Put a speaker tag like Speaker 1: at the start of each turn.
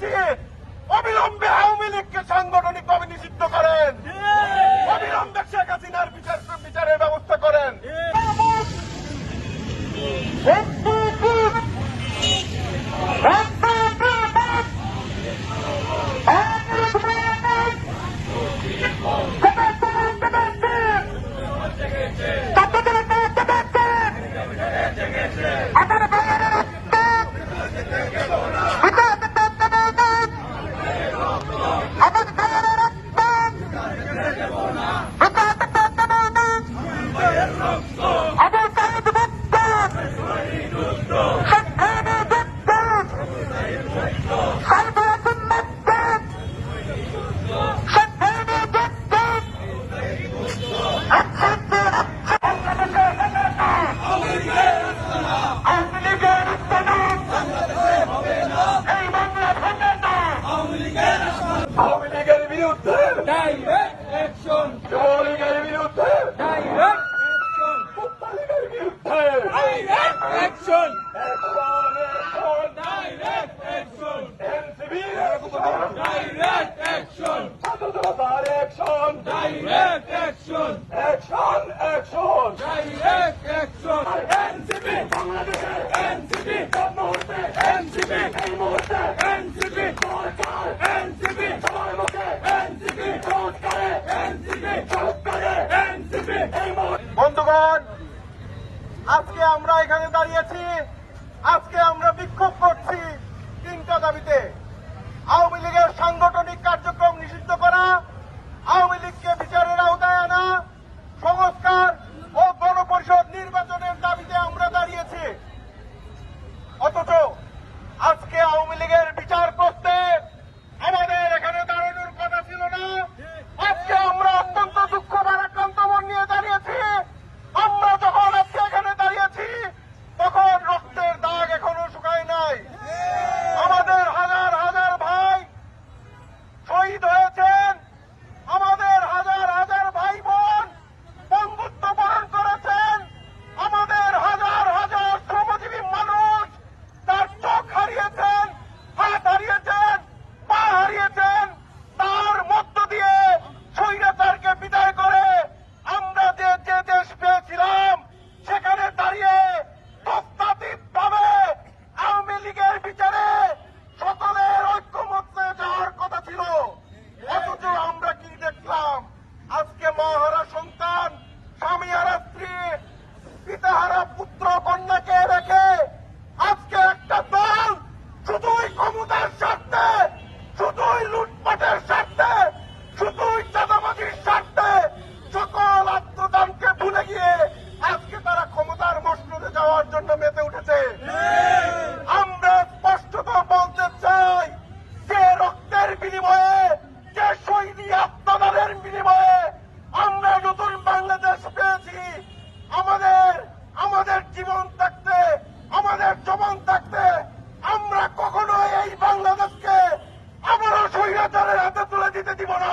Speaker 1: চেয়ে অবিলম্বে আওয়ামী লীগকে সাংগঠনিকভাবে নিষিদ্ধ করেন।
Speaker 2: విరుద్ధ డైరెక్ట్ యాక్షన్ జోలి గారి విరుద్ధ డైరెక్ట్ యాక్షన్ పుత్తలి గారి విరుద్ధ direct action direct action NCB direct action action direct action action action direct action NCB NCB NCB
Speaker 1: NCB প্রচণ্ড মেতে উঠেছে। আমরা স্পষ্টত বলতে চাই, যে রক্তের বিনিময়ে, যে সৈনিক আত্মদানের বিনিময়ে আমরা নতুন বাংলাদেশ পেয়েছি। আমাদের আমাদের জীবন থাকতে, আমাদের জবান থাকতে, আমরা কখনো এই বাংলাদেশকে আমরা স্বৈরাচারের হাতে তুলে দিতে দিব না।